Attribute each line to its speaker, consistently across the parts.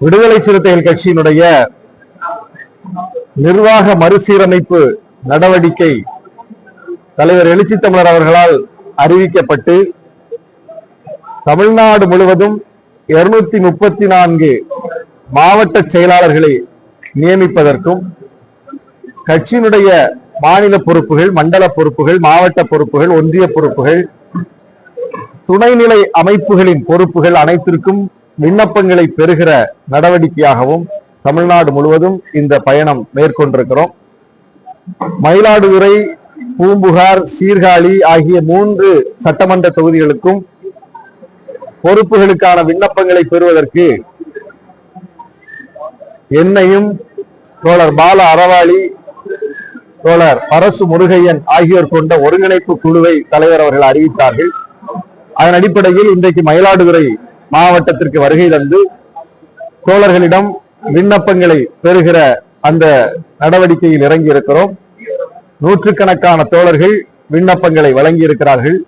Speaker 1: விடுதலை சிறுத்தைகள் கட்சியினுடைய நிர்வாக மறுசீரமைப்பு நடவடிக்கை தலைவர் எழுச்சி தமிழர் அவர்களால் அறிவிக்கப்பட்டு தமிழ்நாடு முழுவதும் இருநூத்தி முப்பத்தி நான்கு மாவட்ட செயலாளர்களை நியமிப்பதற்கும் கட்சியினுடைய மாநில பொறுப்புகள் மண்டல பொறுப்புகள் மாவட்ட பொறுப்புகள் ஒன்றிய பொறுப்புகள் துணைநிலை அமைப்புகளின் பொறுப்புகள் அனைத்திற்கும் விண்ணப்பங்களை பெறுகிற நடவடிக்கையாகவும் தமிழ்நாடு முழுவதும் இந்த பயணம் மேற்கொண்டிருக்கிறோம். மயிலாடுதுறை பூம்புகார் சீர்காழி ஆகிய மூன்று சட்டமன்ற தொகுதிகளுக்கும் பொறுப்புகளுக்கான விண்ணப்பங்களை பெறுவதற்கு என்னையும் தோழர் பால அறவாளி தோழர் அரசு முருகையன் ஆகியோர் கொண்ட ஒருங்கிணைப்பு குழுவை தலைவர் அவர்கள் அறிவித்தார்கள். அதன் அடிப்படையில் இன்றைக்கு மயிலாடுதுறை மாவட்டத்திற்கு வருகை தந்து தோழர்களிடம் விண்ணப்பங்களை பெறுகிற அந்த நடவடிக்கையில் இறங்கி இருக்கிறோம் நூற்றுக்கணக்கான தோழர்கள் விண்ணப்பங்களை வழங்கி இருக்கிறார்கள்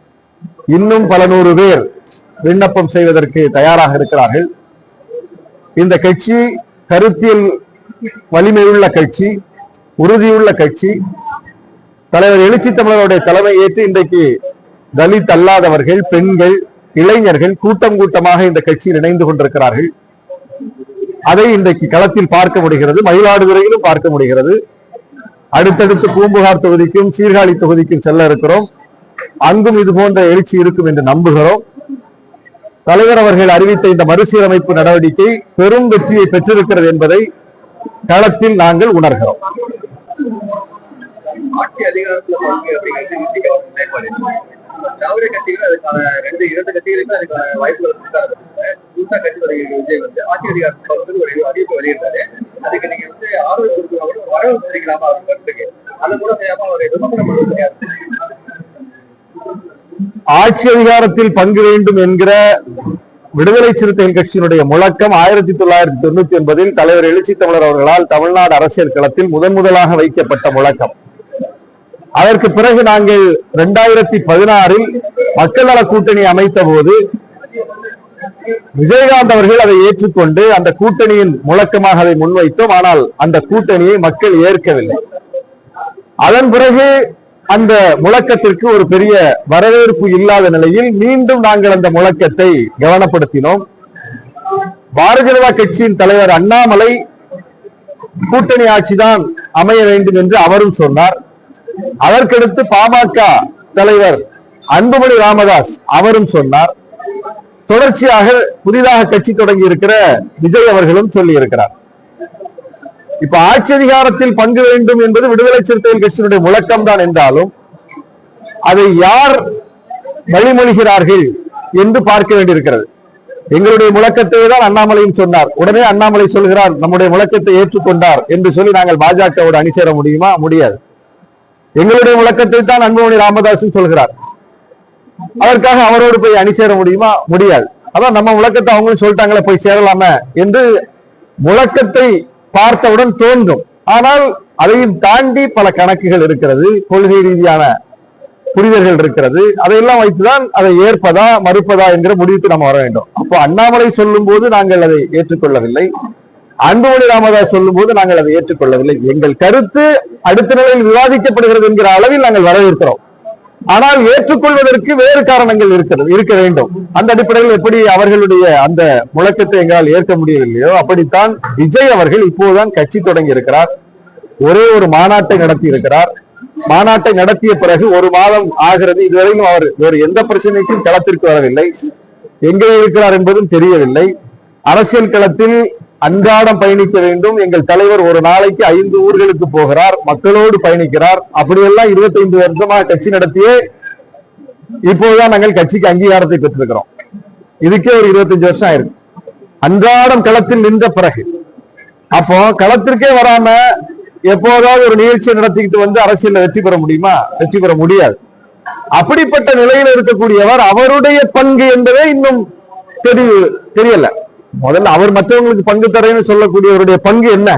Speaker 1: இன்னும் பல நூறு பேர் விண்ணப்பம் செய்வதற்கு தயாராக இருக்கிறார்கள். இந்த கட்சி கருத்தியல் வலிமையுள்ள கட்சி உறுதியுள்ள கட்சி. தலைவர் எழுச்சி தமிழருடைய தலைமை ஏற்று இன்றைக்கு தலித் அல்லாதவர்கள் பெண்கள் இளைஞர்கள் கூட்டம் கூட்டமாக இந்த கட்சியில் இணைந்து கொண்டிருக்கிறார்கள். அதை இன்றைக்கு களத்தில் பார்க்க முடிகிறது மயிலாடுதுறையிலும் பார்க்க முடிகிறது. அடுத்தடுத்து பூம்புகார் தொகுதிக்கும் சீர்காழி தொகுதிக்கும் செல்ல இருக்கிறோம். அங்கும் இது போன்ற எழுச்சி இருக்கும் என்று நம்புகிறோம். தலைவர் அவர்கள் அறிவித்த இந்த மறுசீரமைப்பு நடவடிக்கை பெரும் வெற்றியை பெற்றிருக்கிறது என்பதை களத்தில் நாங்கள் உணர்கிறோம்.
Speaker 2: ஆட்சி அதிகாரத்தில் திராவிட கட்சிகள் அதுக்கான ரெண்டு இரண்டு கட்சிகளுக்கு அதுக்கான வாய்ப்புகள் கொடுக்காத புதுசா கட்சி தலைவர் விஜய் வந்து ஆட்சி அதிகாரத்துல வந்து ஒரு அறிவிப்பு வெளியிட்டாரு. அதுக்கு நீங்க வந்து ஆதரவு கொடுக்கலாம் கூட ஒரு வரவு தெரிவிக்கலாமா அவர் கருத்துக்கு? அதை கூட செய்யாம அவர் விமர்சனம் பண்ணுறது
Speaker 1: ஆட்சி அதிகாரத்தில் பங்கு வேண்டும் என்கிற விடுதலை சிறுத்தைகள் கட்சியினுடைய முழக்கம் ஆயிரத்தி தொள்ளாயிரத்தி தொண்ணூத்தி ஒன்பதில் தலைவர் எழுச்சி தமிழர் அவர்களால் தமிழ்நாடு அரசியல் களத்தில் முதன் முதலாக வைக்கப்பட்ட முழக்கம். அதற்கு பிறகு நாங்கள் இரண்டாயிரத்தி பதினாறில் மக்கள் நல கூட்டணி அமைத்த போது விஜயகாந்த் அவர்கள் அதை ஏற்றுக்கொண்டு அந்த கூட்டணியின் முழக்கமாக அதை முன்வைத்தோம். ஆனால் அந்த கூட்டணியை மக்கள் ஏற்கவில்லை. அதன் பிறகு அந்த முழக்கத்திற்கு ஒரு பெரிய வரவேற்பு இல்லாத நிலையில் மீண்டும் நாங்கள் அந்த முழக்கத்தை கவனப்படுத்தினோம். பாரதிய ஜனதா கட்சியின் தலைவர் அண்ணாமலை கூட்டணி ஆட்சிதான் அமைய வேண்டும் என்று அவரும் சொன்னார். அதற்கடுத்து பாமக தலைவர் அன்புமணி ராமதாஸ் அவரும் சொன்னார். தொடர்ச்சியாக புதிதாக கட்சி தொடங்கி இருக்கிற விஜய் அவர்களும் சொல்லி இருக்கிறார் இப்ப ஆட்சி அதிகாரத்தில் பங்கு வேண்டும் என்பது விடுதலை சிறுத்தைகள் கட்சியினுடைய முழக்கம் தான் என்றாலும் அதை யார் வழிமொழிகிறார்கள் என்று பார்க்க வேண்டியிருக்கிறது. எங்களுடைய முழக்கத்தை தான் அண்ணாமலையும் சொன்னார். உடனே அண்ணாமலை சொல்கிறார் நம்முடைய முழக்கத்தை ஏற்றுக்கொண்டார் என்று சொல்லி நாங்கள் பாஜகவோடு அணி சேர முடியுமா? முடியாது. எங்களுடைய முழக்கத்தை தான் அன்புமணி ராமதாஸ் சொல்கிறார். அதற்காக அவரோடு போய் அணி சேர முடியுமா? முடியாது. அதான் நம்ம முழக்கத்தை அவங்களும் சொல்லிட்டாங்களே போய் சேரலாமே என்று முழக்கத்தை பார்த்தவுடன் தோன்றும். ஆனால் அதையும் தாண்டி பல கணக்குகள் இருக்கிறது கொள்கை ரீதியான புரிதல்கள் இருக்கிறது. அதையெல்லாம் வைத்துதான் அதை ஏற்பதா மறுப்பதா என்கிற முடிவுக்கு நம்ம வர வேண்டும். அப்போ அண்ணாமலை சொல்லும் போது நாங்கள் அதை ஏற்றுக்கொள்ளவில்லை. அன்புமணி ராமதாஸ் சொல்லும் போது நாங்கள் அதை ஏற்றுக்கொள்ளவில்லை. எங்கள் கருத்து அடுத்த நிலையில் விவாதிக்கப்படுகிறது என்கிற அளவில் நாங்கள் வரவேற்கிறோம். ஆனால் ஏற்றுக்கொள்வதற்கு வேறு காரணங்கள் இருக்கிறது இருக்க வேண்டும். அந்த அடிப்படையில் எப்படி அவர்களுடைய அந்த முழக்கத்தை எங்களால் ஏற்க முடியவில்லையோ அப்படித்தான் விஜய் அவர்கள் இப்போதுதான் கட்சி தொடங்கி இருக்கிறார். ஒரே ஒரு மாநாட்டை நடத்தி இருக்கிறார். மாநாட்டை நடத்திய பிறகு ஒரு மாதம் ஆகிறது. இதுவரையிலும் அவர் வேறு எந்த பிரச்சனைக்கும் களத்திற்கு வரவில்லை. எங்கே இருக்கிறார் என்பதும் தெரியவில்லை. அரசியல் களத்தில் அன்றாடம் பயணிக்க வேண்டும். எங்கள் தலைவர் ஒரு நாளைக்கு ஐந்து ஊர்களுக்கு போகிறார். மக்களோடு பயணிக்கிறார். அப்படியெல்லாம் இருபத்தைந்து வருஷமா கட்சி நடத்தியே இப்போதுதான் நாங்கள் கட்சிக்கு அங்கீகாரத்தை பெற்றிருக்கிறோம். இதுக்கே ஒரு இருபத்தஞ்சு வருஷம் ஆயிருக்கு. அன்றாடம் களத்தில் நின்ற பிறகு. அப்போ களத்திற்கே வராம எப்போதாவது ஒரு நிகழ்ச்சியை நடத்திக்கிட்டு வந்து அரசியல்ல வெற்றி பெற முடியுமா? வெற்றி பெற முடியாது. அப்படிப்பட்ட நிலையில் இருக்கக்கூடியவர் அவருடைய பங்கு என்பதே இன்னும் தெரிய தெரியல. முதல்ல அவர் மற்றவங்களுக்கு பங்கு தரேன்னு சொல்லக்கூடியவருடைய பங்கு என்ன?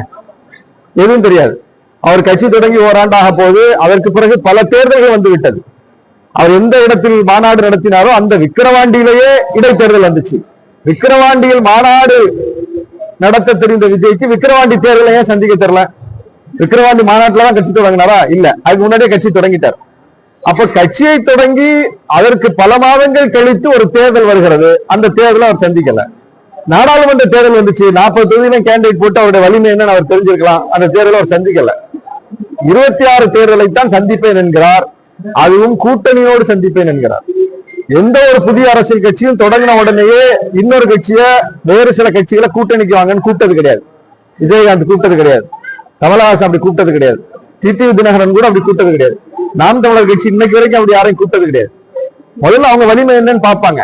Speaker 1: எதுவும் தெரியாது. அவர் கட்சி தொடங்கி ஓராண்டாக போது அதற்கு பிறகு பல தேர்தல்கள் வந்து விட்டது. அவர் எந்த இடத்தில் மாநாடு நடத்தினாரோ அந்த விக்கிரவாண்டியிலேயே இடைத்தேர்தல் வந்துச்சு. விக்கிரவாண்டியில் மாநாடு நடத்த தெரிந்த விஜய்க்கு விக்கிரவாண்டி தேர்தலை ஏன் சந்திக்க தெரியல? விக்கிரவாண்டி மாநாட்டில் தான் கட்சி தொடங்கினாரா? இல்ல. அதுக்கு முன்னாடியே கட்சி தொடங்கிட்டார். அப்ப கட்சியை தொடங்கி அதற்கு பல மாதங்கள் கழித்து ஒரு தேர்தல் வருகிறது. அந்த தேர்தலை அவர் சந்திக்கல. நாடாளுமன்ற தேர்தல் வந்துச்சு. நாற்பது தொகுதியிலும் கேண்டிடேட் போட்டு அவருடைய வலிமை என்னன்னு அவர் தெரிஞ்சிருக்கலாம். அந்த தேர்தலை அவர் சந்திக்கல. இருபத்தி ஆறு தேர்தலை தான் சந்திப்பேன் என்கிறார். அதுவும் கூட்டணியோடு சந்திப்பேன் என்கிறார். எந்த ஒரு புதிய அரசியல் கட்சியும் தொடங்கின உடனேயே இன்னொரு கட்சிய வேறு சில கட்சிகளை கூட்டணிக்கு வாங்கன்னு கூப்பிட்டது கிடையாது. விஜயகாந்த் கூப்பிட்டது கிடையாது. கமலஹாசன் அப்படி கூப்பிட்டது கிடையாது. டிடிவி தினகரன் கூட அப்படி கூப்பிட்டது கிடையாது. நாம் தமிழர் கட்சி இன்னைக்கு வரைக்கும் அப்படி யாரையும் கூப்பிட்டது கிடையாது. முதல்ல அவங்க வலிமை என்னன்னு பார்ப்பாங்க.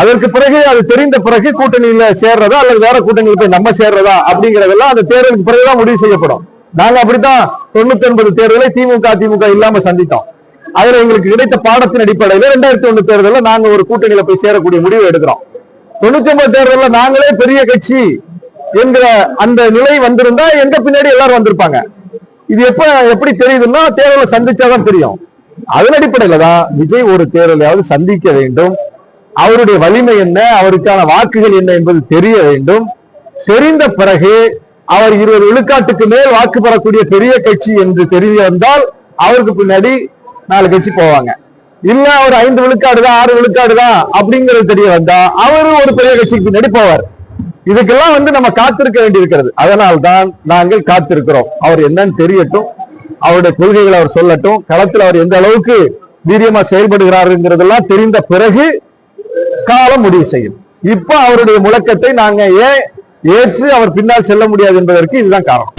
Speaker 1: அதற்கு பிறகு அது தெரிந்த பிறகு கூட்டணியில சேர்றதா அல்லது வேற கூட்டணியில போய் நம்ம சேர்றதா அப்படிங்கறதெல்லாம் அந்த தேர்தலுக்கு பிறகுதான் முடிவு செய்யப்படும். நாங்க அப்படித்தான் தொண்ணூத்தி ஒன்பது தேர்தலை திமுக அதிமுக இல்லாம சந்தித்தோம். அதுல எங்களுக்கு கிடைத்த பாடத்தின் அடிப்படையில ரெண்டாயிரத்தி ஒண்ணு தேர்தலில் நாங்க ஒரு கூட்டணியில போய் சேரக்கூடிய முடிவு எடுக்கிறோம். தொண்ணூத்தி ஒன்பது தேர்தலில் நாங்களே பெரிய கட்சி என்கிற அந்த நிலை வந்திருந்தா எங்க பின்னாடி எல்லாரும் வந்திருப்பாங்க. இது எப்ப எப்படி தெரியுதுன்னா தேர்தலை சந்திச்சாதான் தெரியும். அதன் அடிப்படையில தான் விஜய் ஒரு தேர்தலையாவது சந்திக்க வேண்டும். அவருடைய வலிமை என்ன? அவருக்கான வாக்குகள் என்ன என்பது தெரிய வேண்டும். தெரிந்த பிறகு அவர் இருபது விழுக்காட்டுக்கு மேல் வாக்கு பெறக்கூடிய பெரிய கட்சி என்று தெரிய வந்தால் அவருக்கு பின்னாடி நாலு கட்சி போவாங்க. இல்ல அவர் ஐந்து விழுக்காடு தான் ஆறு விழுக்காடு தான் அப்படிங்கிறது தெரிய வந்தா அவரும் ஒரு பெரிய கட்சிக்கு பின்னாடி போவார். இதுக்கெல்லாம் வந்து நம்ம காத்திருக்க வேண்டியிருக்கிறது. அதனால்தான் நாங்கள் காத்திருக்கிறோம். அவர் என்னன்னு தெரியட்டும். அவருடைய கொள்கைகளை அவர் சொல்லட்டும். களத்தில் அவர் எந்த அளவுக்கு வீரியமா செயல்படுகிறாருங்கிறதெல்லாம் தெரிந்த பிறகு காலம் முடிவு செய்யும். இப்ப அவருடைய முழக்கத்தை நாங்க ஏன் ஏற்று அவர் பின்னால் செல்ல முடியாது என்பதற்கு இதுதான் காரணம்.